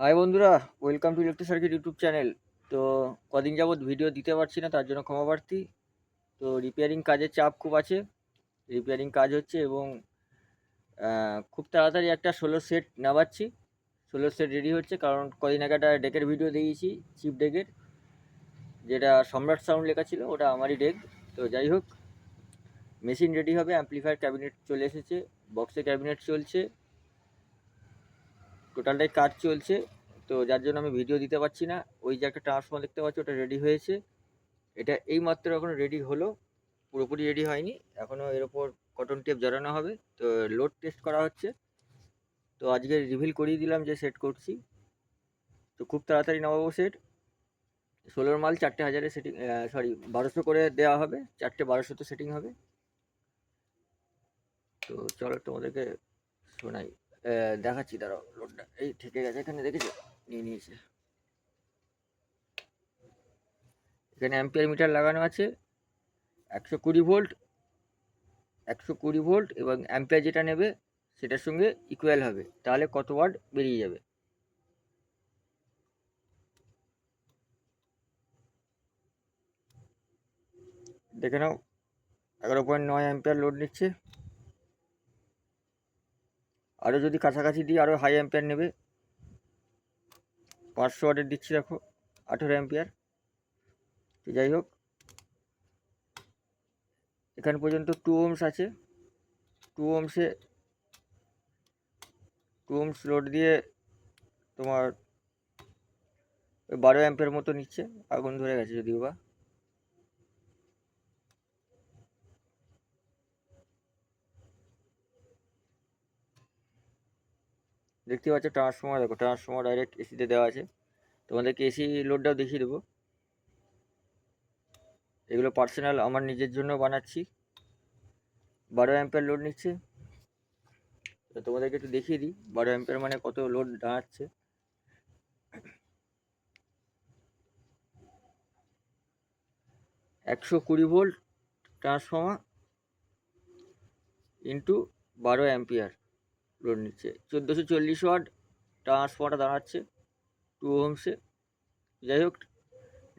High বন্ধুরা welcome to electric circuit YouTube channel তো কদিন যাবৎ ভিডিও দিতে পারছি না, তার জন্য ক্ষমা প্রার্থী। তো রিপেয়ারিং কাজের চাপ খুব আছে। রিপেয়ারিং কাজ হচ্ছে এবং খুব তাড়াতাড়ি একটা ষোলো সেট নামাচ্ছি। ষোলো সেট রেডি হচ্ছে, কারণ কদিন আগে একটা ডেকের ভিডিও দিয়েছি চিপ ডেকের যেটা সম্রাট সাউন্ড লেখা ছিল, ওটা আমারই ডেক তো যাই হোক মেশিন রেডি হবে অ্যাম্পলিফায়ার ক্যাবিনেট চলে এসেছে বক্সে ক্যাবিনেট চলছে। টোটালটাই কাজ চলছে, তো যার জন্য আমি ভিডিও দিতে পারছি না। ওই যে একটা ট্রান্সফর্মার দেখতে পাচ্ছি, ওটা রেডি হয়েছে। এটা এই মাত্র এখন রেডি হলো, পুরোপুরি রেডি হয়নি। এখনও এর ওপর কটন টেপ জড়ানো হবে, তো লোড টেস্ট করা হচ্ছে। তো আজকে রিভিল করিয়ে দিলাম যে সেট করছি। তো খুব তাড়াতাড়ি নামাবো সেট ষোলোর মাল চারটে হাজারে সেটিং সরি বারোশো করে দেওয়া হবে। চারটে বারোশোতে সেটিং হবে। তো চলো তোমাদেরকে শোনাই। দেখাচ্ছি, দাঁড়াও লোডটা এই থেকে গেছে, এখানে দেখেছ? নিয়ে নিয়েছে। এখানে অ্যাম্পিয়ার মিটার লাগানো আছে, একশো কুড়ি ভোল্ট একশো কুড়ি ভোল্ট এবং অ্যাম্পিয়ার যেটা নেবে, সেটার সঙ্গে ইকুয়াল হবে। তাহলে কত ওয়াট বেরিয়ে যাবে? দেখে নাও, এগারো পয়েন্ট নয় অ্যাম্পিয়ার লোড নিচ্ছে। আরও যদি কাছাকাছি দিই আরও হাই অ্যাম্পিয়ার নেবে। পাঁচশো ওয়াটের দিচ্ছি দেখো, আঠেরো অ্যাম্পিয়ার তো যাই হোক, এখান পর্যন্ত টু ওমস আছে। টু ওমসে টু ওমস লোড দিয়ে তোমার বারো অ্যাম্পের মতো নিচ্ছে। আগুন ধরে গেছে যদিও বা। দেখতে পাচ্ছ ট্রান্সফর্মার দেখো ট্রান্সফর্মার ডাইরেক্ট এসিতে দেওয়া আছে। তোমাদেরকে এসি লোডটাও দেখিয়ে দেবো। এগুলো পার্সোনাল আমার নিজের জন্য বানাচ্ছি। বারো অ্যাম্পের লোড নিচ্ছে। তো তোমাদেরকে একটু দেখিয়ে দিই, বারো অ্যাম্পের মানে কত লোড দাঁড়াচ্ছে। একশো কুড়ি ভোল্ট ট্রান্সফর্মার ইন্টু বারো অ্যাম্পিয়ার লোড নিচ্ছে। চোদ্দোশো চল্লিশ ওয়াট ট্রান্সফর্মারটা দাঁড়াচ্ছে টু ওমসে যাই হোক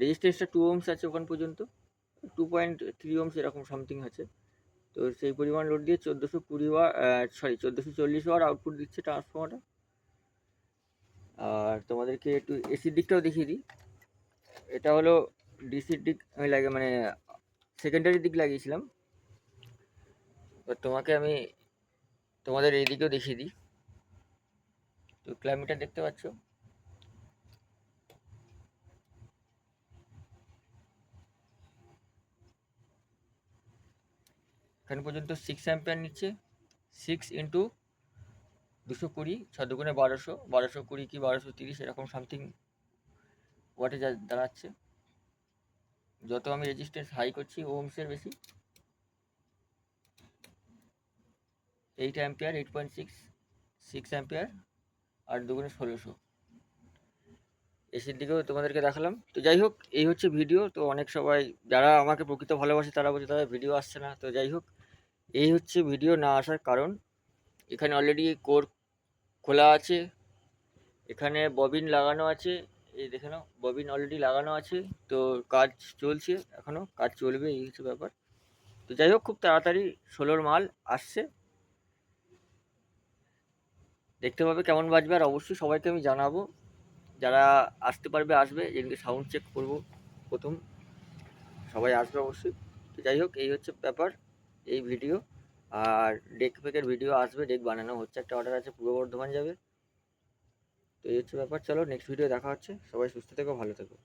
রেজিস্ট্যান্সটা টু ওমস আছে ওখান পর্যন্ত। টু পয়েন্ট থ্রি ওমস এরকম সামথিং আছে। তো সেই পরিমাণ লোড দিয়ে চোদ্দোশো কুড়ি ওয়াট সরি চোদ্দোশো চল্লিশ ওয়াট আউটপুট দিচ্ছে ট্রান্সফর্মারটা আর তোমাদেরকে একটু এসির দিকটাও দেখিয়ে দিই। এটা হলো ডিসির দিক, আমি লাগে মানে সেকেন্ডারি দিক লাগিয়েছিলাম। তোমাকে আমি তোমাদের এই দিকেও দেখিয়ে দিই। তো ক্লাইমেটটা দেখতে পাচ্ছ? এখান পর্যন্ত সিক্স অ্যাম্পিয়ার নিচ্ছে। সিক্স ইন্টু দুশো কুড়ি ছ বারোশো বারোশো কুড়ি কি বারোশো তিরিশ, এরকম সামথিং ওয়াটে যা দাঁড়াচ্ছে। যত আমি রেজিস্ট্যান্স হাই করছি ওমসের বেশি। Eight ampere, eight point six six ampere আর দুগুণে ষোলোশো। এসির দিকেও তোমাদেরকে দেখালাম। তো যাই হোক, এই হচ্ছে ভিডিও। তো অনেক সবাই যারা আমাকে প্রকৃত ভালোবাসে, তারা বলছে, তাদের ভিডিও আসছে না। তো যাই হোক, এই হচ্ছে ভিডিও না আসার কারণ। এখানে অলরেডি কোর খোলা আছে। এখানে ববিন লাগানো আছে। এই দেখে নাও ববিন অলরেডি লাগানো আছে। তো কাজ চলছে এখনও কাজ চলবে, এই হচ্ছে ব্যাপার। তো যাই হোক, খুব তাড়াতাড়ি ষোলোর মাল আসছে। দেখতে পাবে কেমন বাজবে আর অবশ্যই সবাইকে আমি জানাব। যারা আসতে পারবে, আসবে। যেদিনকে সাউন্ড চেক করব প্রথম। সবাই আসবে অবশ্যই। তো যাই হোক, এই হচ্ছে ব্যাপার, এই ভিডিও আর ডেক ফেকের ভিডিও আসবে। ডেক বানানো হচ্ছে, একটা অর্ডার আছে, পূর্ব বর্ধমান যাবে। তো এই হচ্ছে ব্যাপার। চলো নেক্সট ভিডিও দেখা হচ্ছে। সবাই সুস্থ থেকো, ভালো থেকো।